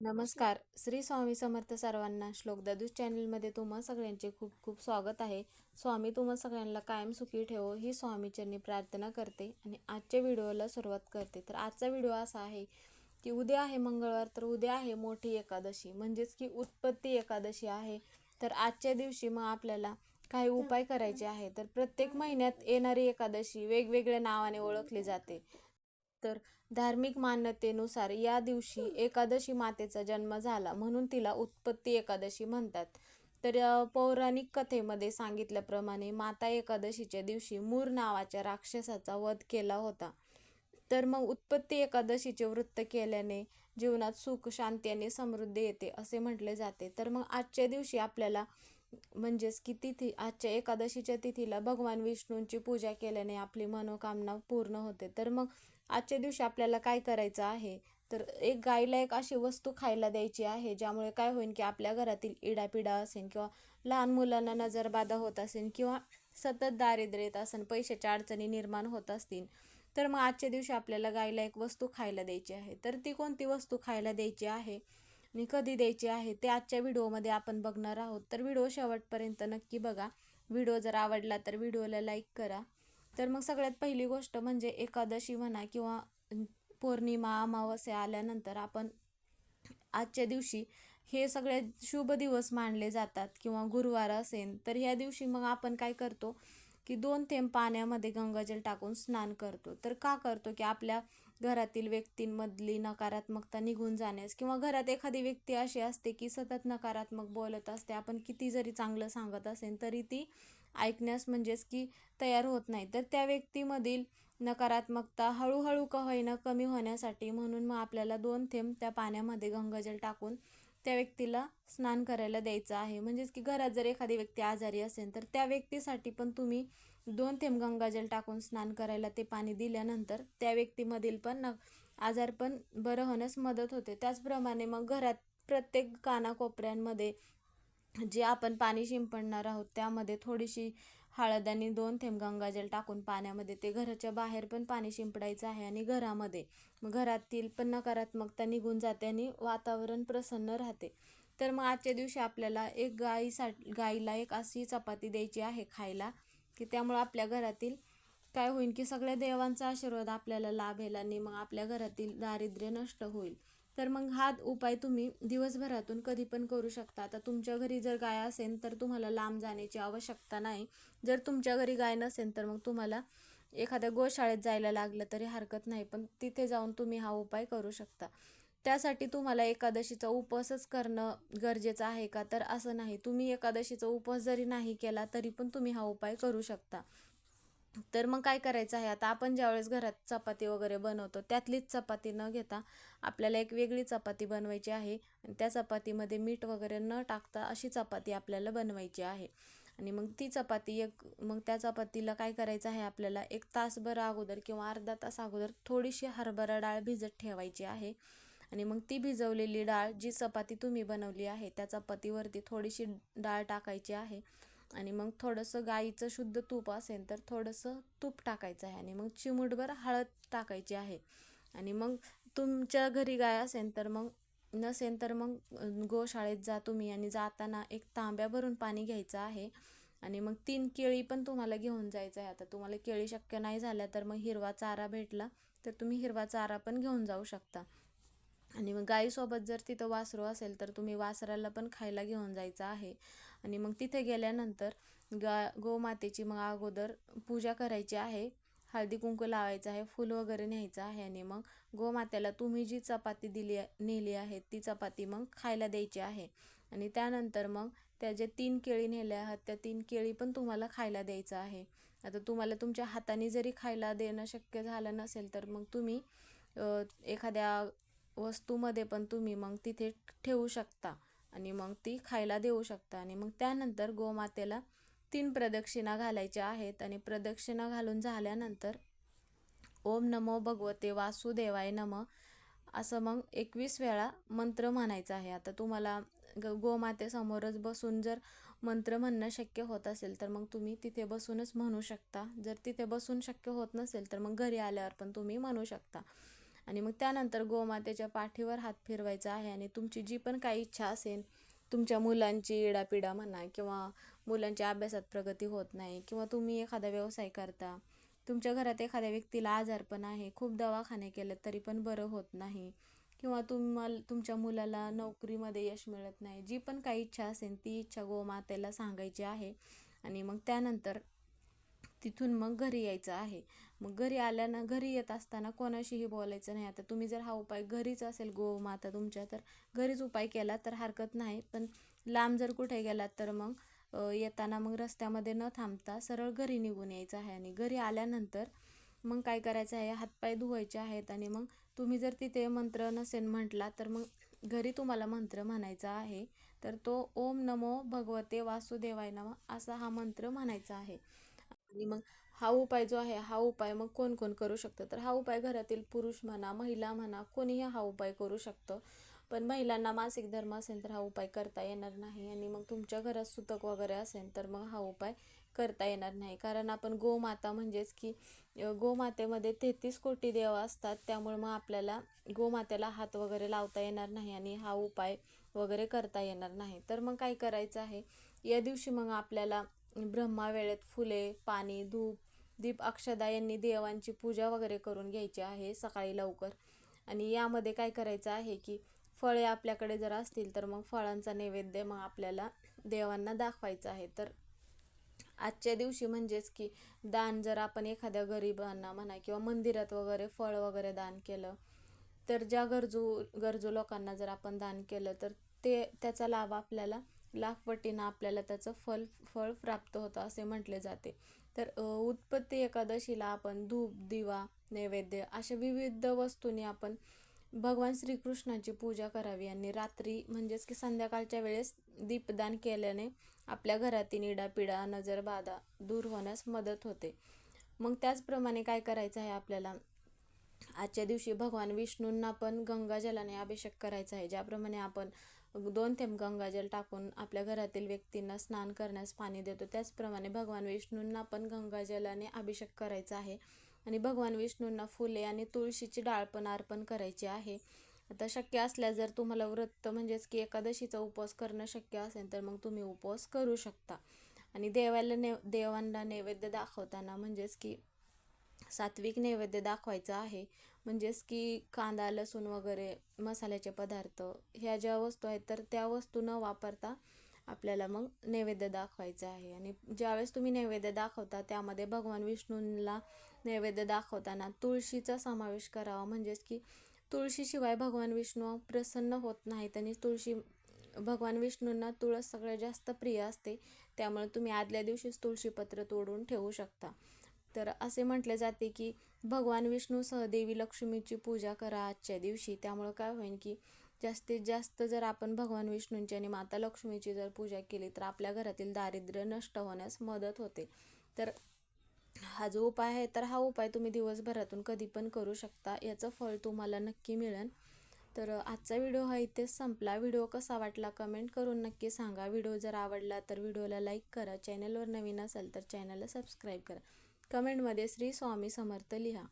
नमस्कार. श्री स्वामी समर्थ सर्वांना श्लोक दादूस चॅनलमध्ये तुम्हा सगळ्यांचे खूप खूप स्वागत आहे. स्वामी तुम्हा सगळ्यांना कायम सुखी ठेवो ही स्वामीचरणी प्रार्थना करते आणि आजच्या व्हिडिओला सुरुवात करते. तर आजचा व्हिडिओ असा आहे की उद्या आहे मंगळवार तर उद्या आहे मोठी एकादशी म्हणजेच की उत्पत्ती एकादशी आहे. तर आजच्या दिवशी मग आपल्याला काही उपाय करायचे आहे. तर प्रत्येक महिन्यात येणारी एकादशी वेगवेगळ्या नावाने ओळखली जाते. तर धार्मिक मान्यतेनुसार या दिवशी एकादशी मातेचा जन्म झाला म्हणून तिला उत्पत्ती एकादशी म्हणतात. तर पौराणिक कथेमध्ये सांगितल्याप्रमाणे माता एकादशीच्या दिवशी मूर नावाच्या राक्षसाचा वध केला होता. तर मग उत्पत्ती एकादशीचे वृत्त केल्याने जीवनात सुख शांती आणि समृद्धी येते असे म्हटले जाते. तर मग आजच्या दिवशी आपल्याला म्हणजेच की तिथी आजच्या एकादशीच्या तिथीला भगवान विष्णूंची पूजा केल्याने आपली मनोकामना पूर्ण होते. तर मग आजच्या दिवशी आपल्याला काय करायचं आहे? तर एक गाईला एक अशी वस्तू खायला द्यायची आहे ज्यामुळे काय होईल की आपल्या घरातील इडापिडा असेल किंवा लहान मुलांना नजरबाधा होत असेल किंवा सतत दारिद्र्यत असेल पैशाच्या अडचणी निर्माण होत असतील तर मग आजच्या दिवशी आपल्याला गाईला एक वस्तू खायला द्यायची आहे. तर ती कोणती वस्तू खायला द्यायची आहे? आणि कधी द्यायची आहे? ते आजच्या व्हिडिओमध्ये आपण बघणार आहोत. तर व्हिडिओ शेवटपर्यंत नक्की बघा. व्हिडिओ जर आवडला तर व्हिडिओला लाईक करा. तर मग सगळ्यात पहिली गोष्ट म्हणजे एकादशी म्हणा किंवा पौर्णिमा अमावस्या आल्यानंतर आपण आजच्या दिवशी हे सगळे शुभ दिवस मानले जातात किंवा गुरुवार असेल तर ह्या दिवशी मग आपण काय करतो की दोन थेंब पाण्यामध्ये गंगाजल टाकून स्नान करतो. तर का करतो की आपल्या घरातील व्यक्तींमधली नकारात्मकता निघून जाण्यास किंवा घरात एखादी व्यक्ती अशी असते की सतत नकारात्मक बोलत असते आपण किती जरी चांगलं सांगत असेल तरी ती ऐकण्यास म्हणजेच की तयार होत नाही. तर त्या व्यक्तीमधील नकारात्मकता हळूहळू का होईना कमी होण्यासाठी म्हणून मग आपल्याला दोन थेंब त्या पाण्यामध्ये गंगाजल टाकून त्या व्यक्तीला स्नान करायला द्यायचं आहे. म्हणजेच की घरात जर एखादी व्यक्ती आजारी असेल तर त्या व्यक्तीसाठी पण तुम्ही दोन थेंब गंगाजल टाकून स्नान करायला ते पाणी दिल्यानंतर त्या व्यक्तीमधील पण न आजार पण बरं होण्यास मदत होते. त्याचप्रमाणे मग घरात प्रत्येक कानाकोपऱ्यांमध्ये जे आपण पाणी शिंपडणार आहोत त्यामध्ये थोडीशी हळद आणि दोन थेंब गंगाजल टाकून पाण्यामध्ये ते घराच्या बाहेर पण पाणी शिंपडायचं आहे आणि घरामध्ये. मग घरातील पण नकारात्मकता निघून जाते आणि वातावरण प्रसन्न राहते. तर मग आजच्या दिवशी आपल्याला एक गाईसाठी गाईला एक अशी चपाती द्यायची आहे खायला की त्यामुळं आपल्या घरातील काय होईल की सगळ्या देवांचा आशीर्वाद आपल्याला लाभेल आणि मग आपल्या घरातील दारिद्र्य नष्ट होईल. तर मग हा उपाय तुम्ही दिवसभरातून कधी पण करू शकता. आता तुमच्या घरी जर गाय असेल तर तुम्हाला लांब जाण्याची आवश्यकता नाही. जर तुमच्या घरी गाय नसेल तर मग तुम्हाला एखाद्या गोशाळेत जायला लागलं तरी हरकत नाही पण तिथे जाऊन तुम्ही हा उपाय करू शकता. त्यासाठी तुम्हाला एकादशीचा उपवासच करणं गरजेचं आहे का? तर असं नाही. तुम्ही एकादशीचा उपवास जरी नाही केला तरी पण तुम्ही हा उपाय करू शकता. तर मग काय करायचं आहे? आता आपण ज्यावेळेस घरात चपाती वगैरे बनवतो त्यातलीच चपाती न घेता आपल्याला एक वेगळी चपाती बनवायची आहे आणि त्या चपातीमध्ये मीठ वगैरे न टाकता अशी चपाती आपल्याला बनवायची आहे. आणि मग ती चपाती एक मग त्या चपातीला काय करायचं आहे आपल्याला? एक तासभर अगोदर किंवा अर्धा तास अगोदर थोडीशी हरभरा डाळ भिजत ठेवायची आहे. आणि मग ती भिजवलेली डाळ जी चपाती तुम्ही बनवली आहे त्या चपातीवरती थोडीशी डाळ टाकायची आहे. आणि मग थोडंसं गाईचं शुद्ध तूप असेल तर थोडंसं तूप टाकायचं आहे आणि मग चिमूटभर हळद टाकायची आहे. आणि मग तुमच्या घरी गाय असेल तर मग नसेल तर मग गोशाळेत जा तुम्ही आणि जाताना एक तांब्या भरून पाणी घ्यायचं आहे. आणि मग तीन केळी पण तुम्हाला घेऊन जायचं आहे. आता तुम्हाला केळी शक्य नाही झाल्या तर मग हिरवा चारा भेटला तर तुम्ही हिरवा चारा पण घेऊन जाऊ शकता. आणि मग गाईसोबत जर तिथं वासरू असेल तर तुम्ही वासराला पण खायला घेऊन जायचं आहे. आणि मग तिथे गेल्यानंतर गा गोमातेची मग अगोदर पूजा करायची आहे. हळदी कुंकू लावायचं आहे फूल वगैरे न्यायचं आहे आणि मग गोमातेला तुम्ही जी चपाती दिली नेली आहे ती चपाती मग खायला द्यायची आहे. आणि त्यानंतर मग त्या जे तीन केळी नेल्या आहात त्या तीन केळी पण तुम्हाला खायला द्यायचं आहे. आता तुम्हाला तुमच्या हाताने जरी खायला देणं शक्य झालं नसेल तर मग तुम्ही एखाद्या वस्तूमध्ये पण तुम्ही मग तिथे ठेवू शकता. आणि मग ती खायला देऊ शकता. आणि मग त्यानंतर गोमातेला तीन प्रदक्षिणा घालायच्या आहेत. आणि प्रदक्षिणा घालून झाल्यानंतर ओम नमो भगवते वासुदेवाय नम असं मग एकवीस वेळा मंत्र म्हणायचा आहे. आता तुम्हाला ग गोमातेसमोरच बसून जर मंत्र म्हणणं शक्य होत असेल तर मग तुम्ही तिथे बसूनच म्हणू शकता. जर तिथे बसून शक्य होत नसेल तर मग घरी आल्यावर पण तुम्ही म्हणू शकता. आणि मग त्यानंतर गोमातेच्या पाठीवर हात फिरवायचा आहे आणि तुमची जी पण काही इच्छा असेल तुमच्या मुलांची इडापिडा म्हणा किंवा मुलांच्या अभ्यासात प्रगती होत नाही किंवा तुम्ही एखादा व्यवसाय करता तुमच्या घरात एखाद्या व्यक्तीला आजारपण आहे खूप दवाखाने केले तरी पण बरं होत नाही किंवा तुम्हाला तुमच्या मुलाला नोकरीमध्ये यश मिळत नाही जी पण काही इच्छा असेल ती इच्छा गोमातेला सांगायची आहे आणि मग त्यानंतर तिथून मग घरी यायचं आहे. मग घरी आल्यानं घरी येत असताना कोणाशीही बोलायचं नाही. आता तुम्ही जर हा उपाय घरीच असेल गोमाता तुमच्या तर घरीच उपाय केला तर हरकत नाही. पण लांब जर कुठे गेलात तर मग येताना मग रस्त्यामध्ये न थांबता सरळ घरी निघून यायचं आहे. आणि घरी आल्यानंतर मग काय करायचं आहे? हातपाय धुवायचे आहेत आणि मग तुम्ही जर तिथे मंत्र नसेल म्हटला तर मग घरी तुम्हाला मंत्र म्हणायचा आहे. तर तो ओम नमो भगवते वासुदेवाय नम असा हा मंत्र म्हणायचा आहे. आणि मग हा उपाय जो आहे हा उपाय मग कोण कोण करू शकतं? तर हा उपाय घरातील पुरुष म्हणा महिला म्हणा कोणीही हा उपाय करू शकतं. पण महिलांना मासिक धर्म असेल तर हा उपाय करता येणार नाही आणि मग तुमच्या घरात सुतक वगैरे असेल तर मग हा उपाय करता येणार नाही. कारण आपण गोमाता म्हणजेच की गोमातेमध्ये तेहतीस कोटी देव असतात. त्यामुळे मग आपल्याला गोमातेला हात वगैरे लावता येणार नाही आणि हा उपाय वगैरे करता येणार नाही. तर मग काय करायचं आहे? या दिवशी मग आपल्याला ब्रह्मा वेळेत फुले पाणी धूप दीप अक्षदा यांनी देवांची पूजा वगैरे करून घ्यायची आहे सकाळी लवकर. आणि यामध्ये काय करायचं आहे की फळे आपल्याकडे जर असतील तर मग फळांचा नैवेद्य मग आपल्याला देवांना दाखवायचा आहे. तर आजच्या दिवशी म्हणजेच की दान जर आपण एखाद्या गरिबांना म्हणा किंवा मंदिरात वगैरे फळ वगैरे दान केलं तर ज्या गरजू गरजू लोकांना जर आपण दान केलं तर ते त्याचा लाभ आपल्याला लाखपटीनं आपल्याला त्याचं फल फळ प्राप्त होतं असे म्हटले जाते. तर उत्पत्ती एकादशीला आपण धूप दिवा नैवेद्य अशा विविध वस्तूंनी आपण भगवान श्रीकृष्णाची पूजा करावी आणि रात्री म्हणजेच की संध्याकाळच्या वेळेस दीपदान केल्याने आपल्या घरातील इडापिडा नजरबाधा दूर होण्यास मदत होते. मग त्याचप्रमाणे काय करायचं आहे आपल्याला? आजच्या दिवशी भगवान विष्णूंना पण गंगाजलाने अभिषेक करायचा आहे. ज्याप्रमाणे आपण दोन थेंब गंगाजल टाकून आपल्या घरातील व्यक्तींना स्नान करण्यास पाणी देतो. त्याचप्रमाणे भगवान विष्णूंना पण गंगाजलाने अभिषेक करायचा आहे आणि भगवान विष्णूंना फुले आणि तुळशीची डाळ पण अर्पण करायची आहे. आता शक्य असल्यास जर तुम्हाला व्रत म्हणजेच की एकादशीचा उपवास करणं शक्य असेल तर मग तुम्ही उपवास करू शकता. आणि देवाला ने देवांना नैवेद्य दाखवताना म्हणजेच की सात्विक नैवेद्य दाखवायचं आहे. म्हणजेच की कांदा लसूण वगैरे मसाल्याचे पदार्थ ह्या ज्या वस्तू आहेत तर त्या वस्तू न वापरता आपल्याला मग नैवेद्य दाखवायचं आहे. आणि ज्यावेळेस तुम्ही नैवेद्य दाखवता त्यामध्ये भगवान विष्णूंना नैवेद्य दाखवताना तुळशीचा समावेश करावा. म्हणजेच की तुळशीशिवाय भगवान विष्णू प्रसन्न होत नाहीत आणि तुळशी भगवान विष्णूंना तुळस सगळ्यात जास्त प्रिय असते. त्यामुळे तुम्ही आदल्या दिवशीच तुळशीपत्र तोडून ठेवू शकता. तर असे म्हटले जाते की भगवान विष्णूसह देवी लक्ष्मीची पूजा करा आजच्या दिवशी. त्यामुळं काय होईल की जास्तीत जास्त जर आपण भगवान विष्णूंची आणि माता लक्ष्मीची जर पूजा केली तर आपल्या घरातील दारिद्र्य नष्ट होण्यास मदत होते. तर हा जो उपाय आहे तर हा उपाय तुम्ही दिवसभरातून कधी पण करू शकता. याचं फळ तुम्हाला नक्की मिळेल. तर आजचा व्हिडिओ हा इथेच संपला. व्हिडिओ कसा वाटला कमेंट करून नक्की सांगा. व्हिडिओ जर आवडला तर व्हिडिओला लाईक करा. चॅनलवर नवीन असाल तर चॅनलला सबस्क्राईब करा. कमेंटमध्ये श्री स्वामी समर्थ लिहा.